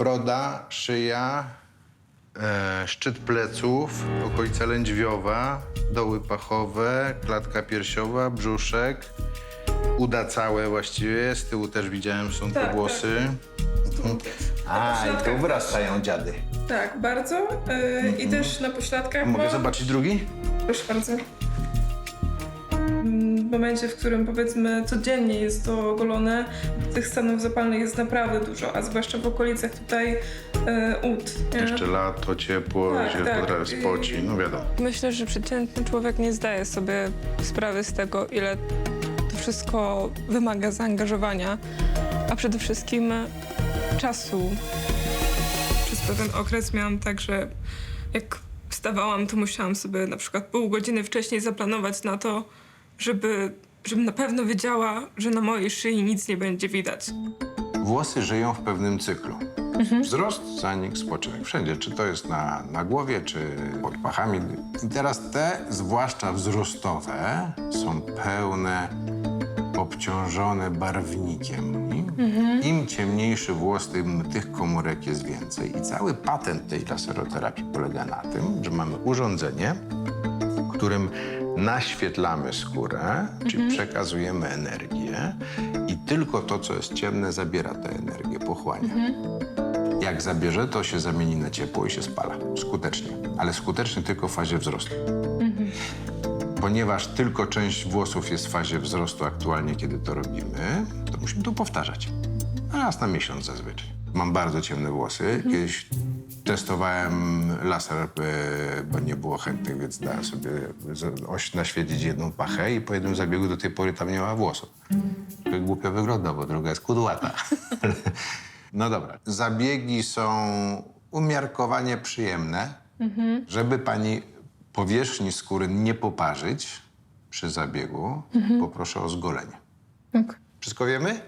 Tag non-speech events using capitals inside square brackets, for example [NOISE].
broda, szyja, e, szczyt pleców, okolica lędźwiowa, doły pachowe, klatka piersiowa, brzuszek, uda całe właściwie, z tyłu też widziałem są Tak, te włosy. A, i tu wyrastają dziady. Tak, bardzo. Yy, I też na pośladkach Mogę ma... zobaczyć drugi? Proszę bardzo. W momencie, w którym powiedzmy codziennie jest to ogolone, tych stanów zapalnych jest naprawdę dużo, a zwłaszcza w okolicach tutaj e, ud. Nie? Jeszcze lato, ciepło, Tak, się tak. spoci, no wiadomo. Myślę, że przeciętny człowiek nie zdaje sobie sprawy z tego, ile to wszystko wymaga zaangażowania, a przede wszystkim czasu. Przez pewien okres miałam tak, że jak wstawałam, to musiałam sobie na przykład pół godziny wcześniej zaplanować na to, żeby, żebym na pewno wiedziała, że na mojej szyi nic nie będzie widać. Włosy żyją w pewnym cyklu. Wzrost, zanik, spoczynek. Wszędzie, czy to jest na, na głowie, czy pod pachami. I teraz te, zwłaszcza wzrostowe, są pełne, obciążone barwnikiem. I Im ciemniejszy włos, tym tych komórek jest więcej. I cały patent tej laseroterapii polega na tym, że mamy urządzenie, którym naświetlamy skórę, czyli przekazujemy energię i tylko to, co jest ciemne, zabiera tę energię, pochłania. Jak zabierze, to się zamieni na ciepło i się spala. Skutecznie. Ale skutecznie tylko w fazie wzrostu. Ponieważ tylko część włosów jest w fazie wzrostu aktualnie, kiedy to robimy, to musimy to powtarzać. Raz na miesiąc zazwyczaj. Mam bardzo ciemne włosy. Kiedyś testowałem laser, e, bo nie było chętnych, więc dałem sobie oś naświetlić jedną pachę i po jednym zabiegu do tej pory tam nie ma włosów. To głupio wygląda, bo druga jest kudłata. [LAUGHS] no dobra. Zabiegi są umiarkowanie przyjemne, żeby pani powierzchni skóry nie poparzyć przy zabiegu, poproszę o zgolenie. Wszystko wiemy?